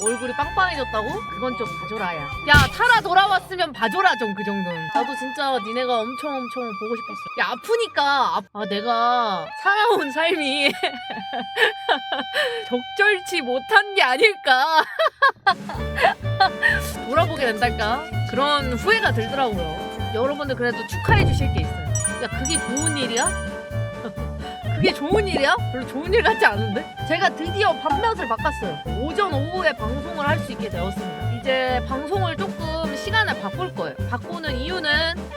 얼굴이 빵빵해졌다고? 그건 좀 봐줘라 야. 야 타라 돌아왔으면 봐줘라 좀 그 정도는. 나도 진짜 니네가 엄청 엄청 보고 싶었어. 야 아프니까 아, 아, 내가 살아온 삶이 적절치 못한 게 아닐까. 돌아보게 된달까? 그런 후회가 들더라고요. 여러분들 그래도 축하해 주실 게 있어요. 야 그게 좋은 일이야? 그게 좋은 일이야? 별로 좋은 일 같지 않은데? 제가 드디어 밤낮을 바꿨어요. 오전 오후에 방송을 할 수 있게 되었습니다. 이제 방송을 조금 시간을 바꿀 거예요. 바꾸는 이유는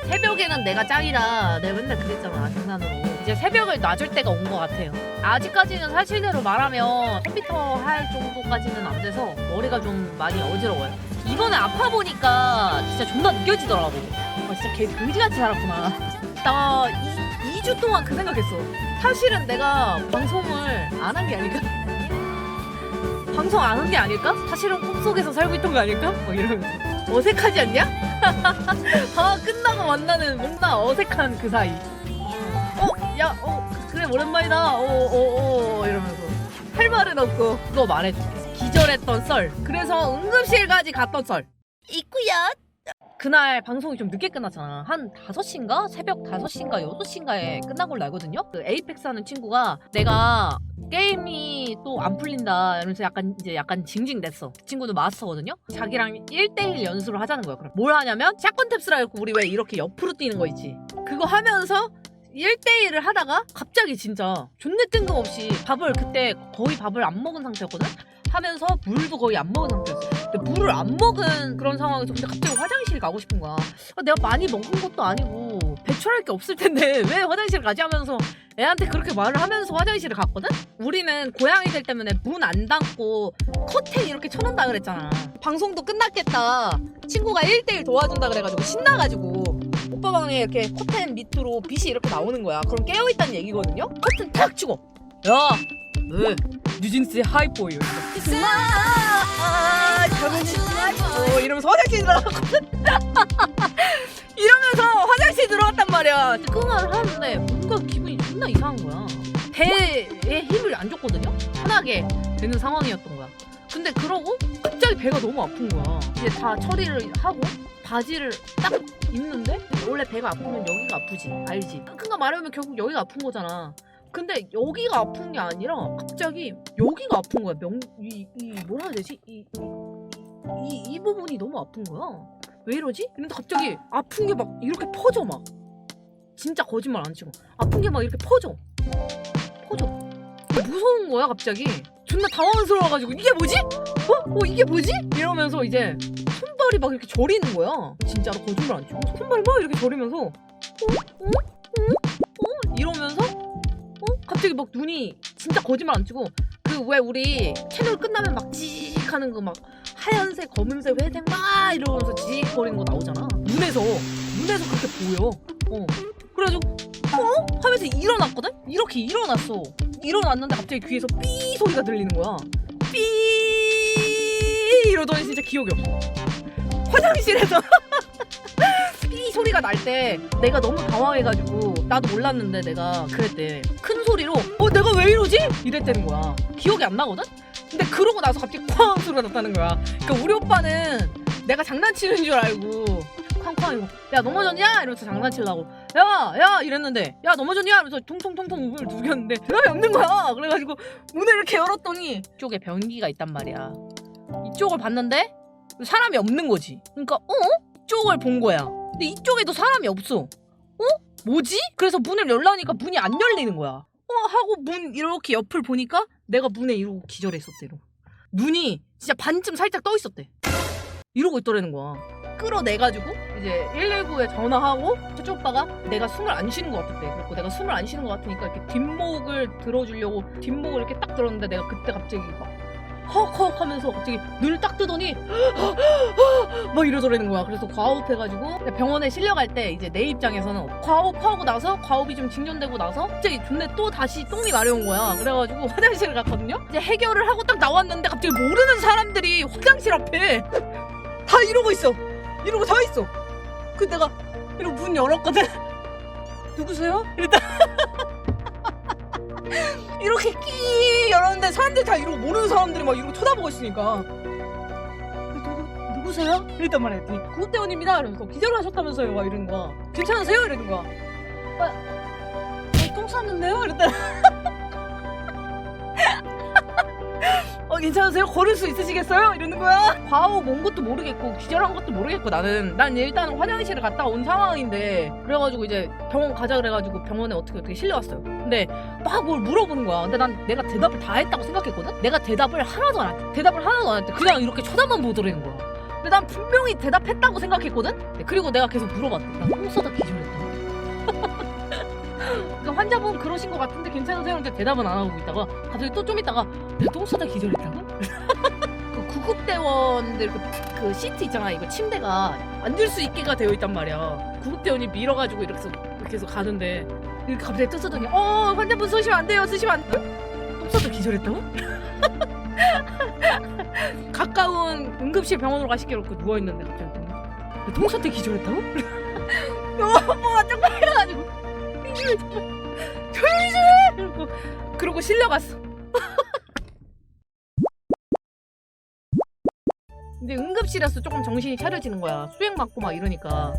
새벽에는 내가 짱이라 내가 맨날 그랬잖아 장난으로. 이제 새벽을 놔줄 때가 온 것 같아요. 아직까지는 사실대로 말하면 컴퓨터 할 정도까지는 안 돼서 머리가 좀 많이 어지러워요. 이번에 아파 보니까 진짜 존나 느껴지더라고. 아, 진짜 개 그지같이 살았구나. 나 2, 2주 동안 그 생각했어. 사실은 내가 방송을 안 한 게 아닐까? 방송 안 한 게 아닐까? 사실은 꿈속에서 살고 있던 거 아닐까? 뭐 이러면서 어색하지 않냐? 다 끝나고 만나는 뭔가 어색한 그 사이 어? 야, 어, 그래 오랜만이다 어, 어, 어 이러면서 할 말은 없고 그거 말해줄게 기절했던 썰 그래서 응급실까지 갔던 썰 있구야 그날 방송이 좀 늦게 끝났잖아. 한 5시인가? 새벽 5시인가 6시인가에 끝난 걸로 알거든요. 그 에이펙스 하는 친구가 내가 게임이 또 안 풀린다 이러면서 약간 이제 약간 징징댔어. 그 친구도 마스터거든요. 자기랑 1대1 연습을 하자는 거야. 그럼 뭘 하냐면 샷건 탭스라 해고 우리 왜 이렇게 옆으로 뛰는 거 있지. 그거 하면서 1대1을 하다가 갑자기 진짜 존내 뜬금없이 밥을 그때 거의 밥을 안 먹은 상태였거든? 하면서 물도 거의 안 먹은 상태였어. 근데 물을 안 먹은 그런 상황에서 근데 갑자기 화장실 가고 싶은 거야. 아, 내가 많이 먹은 것도 아니고 배출할 게 없을 텐데 왜 화장실 가지 하면서 애한테 그렇게 말을 하면서 화장실을 갔거든? 우리는 고양이들 때문에 문 안 닫고 커튼 이렇게 쳐놓는다 그랬잖아. 방송도 끝났겠다. 친구가 1대1 도와준다 그래가지고 신나가지고 오빠 방에 이렇게 커튼 밑으로 빛이 이렇게 나오는 거야. 그럼 깨어있다는 얘기거든요? 커튼 탁 치고 야! 왜? 뉴진스의 하이포유 아, 어, 이러면서 화장실 들어갔거든? 이러면서 화장실 들어갔단 말이야. 그 말을 하는데 뭔가 기분이 존나 이상한 거야. 배에 힘을 안 줬거든요? 편하게 되는 상황이었던 거야. 근데 그러고 갑자기 배가 너무 아픈 거야. 이제 다 처리를 하고 바지를 딱 입는데 원래 배가 아프면 여기가 아프지 알지? 큰거 말하면 결국 여기가 아픈 거잖아 근데 여기가 아픈 게 아니라 갑자기 여기가 아픈 거야. 명, 이, 이 뭐라 해야 되지? 이, 이, 이, 이 부분이 너무 아픈 거야. 왜 이러지? 근데 갑자기 아픈 게 막 이렇게 퍼져 막. 진짜 거짓말 안 치고 아픈 게 막 이렇게 퍼져. 퍼져. 무서운 거야 갑자기. 존나 당황스러워가지고 이게 뭐지? 어? 어 이게 뭐지? 이러면서 이제 손발이 막 이렇게 저리는 거야. 진짜로 거짓말 안 치고 손발이 막 이렇게 저리면서 어? 어? 어? 어? 이러면서 어? 갑자기 막 눈이 진짜 거짓말 안 치고 그 왜 우리 채널 끝나면 막 지직 하는 거 막 하얀색, 검은색, 회색 막 이러면서 지직거리는 거 나오잖아. 눈에서 눈에서 그렇게 보여. 어. 그래가지고 어? 하면서 일어났거든? 이렇게 일어났어. 일어났는데 갑자기 귀에서 삐 소리가 들리는 거야. 삐 이러더니 진짜 기억이 없어. 화장실에서 삐 소리가 날 때 내가 너무 당황해가지고 나도 몰랐는데 내가 그랬대 큰 소리로 어 내가 왜 이러지? 이랬다는 거야 기억이 안 나거든? 근데 그러고 나서 갑자기 쾅 소리가 났다는 거야 그러니까 우리 오빠는 내가 장난치는 줄 알고 쾅쾅 이러고 야 넘어졌냐? 이러면서 장난치려고 야야 이랬는데 야 넘어졌냐? 이러면서 통통통통 문을 두겼는데 대답이 없는 거야 그래가지고 문을 이렇게 열었더니 이쪽에 변기가 있단 말이야 이쪽을 봤는데 사람이 없는 거지 그러니까 어? 이쪽을 본 거야 근데 이쪽에도 사람이 없어. 어? 뭐지? 그래서 문을 열라니까 문이 안 열리는 거야. 어? 하고 문 이렇게 옆을 보니까 내가 문에 이러고 기절했었대. 이러고. 눈이 진짜 반쯤 살짝 떠 있었대. 이러고 있더라는 거야. 끌어내가지고 이제 119에 전화하고 최초 오빠가 내가 숨을 안 쉬는 것 같았대. 그래서 내가 숨을 안 쉬는 것 같으니까 이렇게 뒷목을 들어주려고 뒷목을 이렇게 딱 들었는데 내가 그때 갑자기 막 헉헉 하면서 갑자기 눈을 딱 뜨더니 막 이러더라는 거야. 그래서 과호흡해가지고 병원에 실려갈 때 이제 내 입장에서는 과호흡하고 나서 과호흡이 좀 진전되고 나서 갑자기 존내 또 다시 똥이 마려운 거야. 그래가지고 화장실을 갔거든요. 이제 해결을 하고 딱 나왔는데 갑자기 모르는 사람들이 화장실 앞에 다 이러고 있어. 이러고 서 있어. 그 내가 이러고 문 열었거든. 누구세요? 이랬다. 이렇게 끼 열었는데 사람들이 다 이러고 모르는 사람들이 막 이러고 쳐다보고 있으니까. 누구세요? 이랬단 말이야. 구급대원입니다. 이러면서 기절을 하셨다면서요? 막 이러는 거야. 괜찮으세요? 이러는 거야. 아, 아, 똥 쌌는데요? 이랬다. 어 괜찮으세요? 걸을 수 있으시겠어요? 이러는 거야. 과호 뭔 것도 모르겠고 기절한 것도 모르겠고 나는 난 일단 화장실을 갔다 온 상황인데 그래가지고 이제 병원 가자 그래가지고 병원에 어떻게 어떻게 실려왔어요. 근데 막 뭘 물어보는 거야. 근데 난 내가 대답을 다 했다고 생각했거든. 내가 대답을 하나도 안 했대. 대답을 하나도 안 했대. 그냥 이렇게 쳐다만 보더라는 거야. 근데 난 분명히 대답했다고 생각했거든. 네, 그리고 내가 계속 물어봤대. 나똥 싸다 기절했다고. 그러니까 환자분 그러신 것 같은데 괜찮으세요? 근데 대답은 안 하고 있다가 갑자기 또 좀 있다가 똥 싸다 기절했다고? 그 구급대원들 그, 그 시트 있잖아 이거 침대가 앉을 수 있게가 되어 있단 말이야 구급대원이 밀어가지고 이렇게 해서 이렇게 해서 가는데 이렇게 갑자기 뜨서더니 어 환자분 쓰시면 안 돼요 쓰시면 안 돼요 똥 싸다 기절했다고? 가까운 응급실 병원으로 가시기로 그 누워있는데 갑자기 똥- 똥 쌌다 기절했다고? 뭐가 좀 빨려가지고 조용히 좀 해! 그러고 실려갔어 근데 응급실에서 조금 정신이 차려지는 거야. 수행 받고 막 이러니까.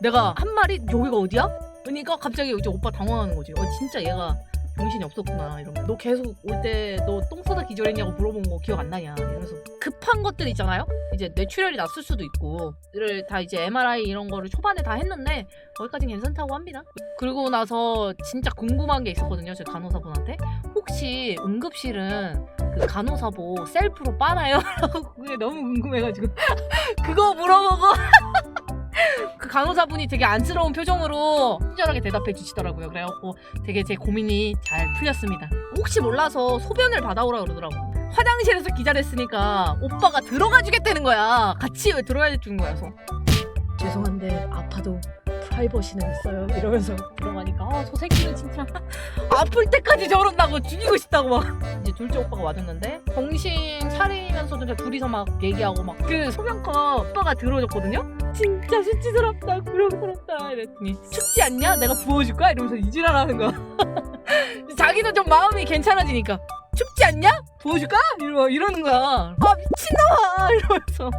내가 한 말이 여기가 어디야? 그러니까 갑자기 이제 오빠 당황하는 거지. 어 진짜 얘가 정신이 없었구나 이러면 너 계속 올 때 너 똥 싸다 기절했냐고 물어본 거 기억 안 나냐? 이러면서. 급한 것들 있잖아요. 이제 뇌출혈이 났을 수도 있고. 를다 이제 MRI 이런 거를 초반에 다 했는데 거기까진 괜찮다고 합니다. 그리고 나서 진짜 궁금한 게 있었거든요 제 간호사분한테 혹시 응급실은 그 간호사보 셀프로 빨아요? 라고 그게 너무 궁금해가지고 그거 물어보고 그 간호사분이 되게 안쓰러운 표정으로 친절하게 대답해 주시더라고요. 그래갖고 되게 제 고민이 잘 풀렸습니다. 혹시 몰라서 소변을 받아오라 그러더라고. 화장실에서 기다렸으니까 오빠가 들어가 주겠다는 거야. 같이 왜 들어야 주는 거야. 그래서 죄송한데 아파도 프라이버시는 있어요. 이러면서 들어가니까 아, 저 새끼는 진짜 아플 때까지 저런다고 죽이고 싶다고 막 이제 둘째 오빠가 와줬는데 정신 차리면서도 둘이서 막 얘기하고 막 그 소변과 오빠가 들어줬거든요. 진짜 수치스럽다 구령스럽다 이랬더니 춥지 않냐? 내가 부어줄까? 이러면서 이지랄하는 거야 자기도 좀 마음이 괜찮아지니까 춥지 않냐? 부어줄까? 이러, 이러는 거야 아 미친놈아 이러면서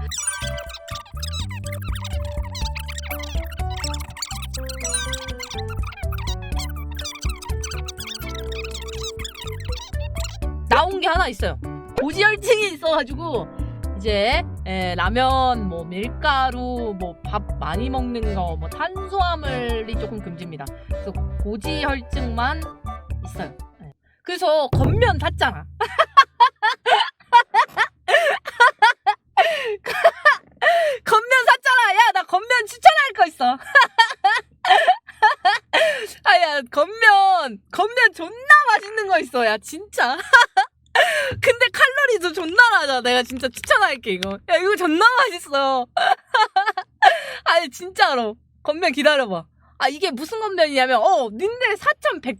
나온 게 하나 있어요 고지혈증이 있어가지고 이제 에, 라면, 뭐 밀가루, 뭐 밥 많이 먹는 거, 뭐 탄수화물이 조금 금지입니다. 그래서 고지혈증만 있어요. 네. 그래서 겉면 샀잖아. 겉면 샀잖아. 야, 나 겉면 추천할 거 있어. 아 야, 겉면, 겉면 존나 맛있는 거 있어. 야, 진짜. 근데 칼로리도 존나 낮아. 내가 진짜 추천할게, 이거. 야, 이거 존나 맛있어. 아니, 진짜로. 건면 기다려봐. 아, 이게 무슨 건면이냐면, 어, 닌데 4,100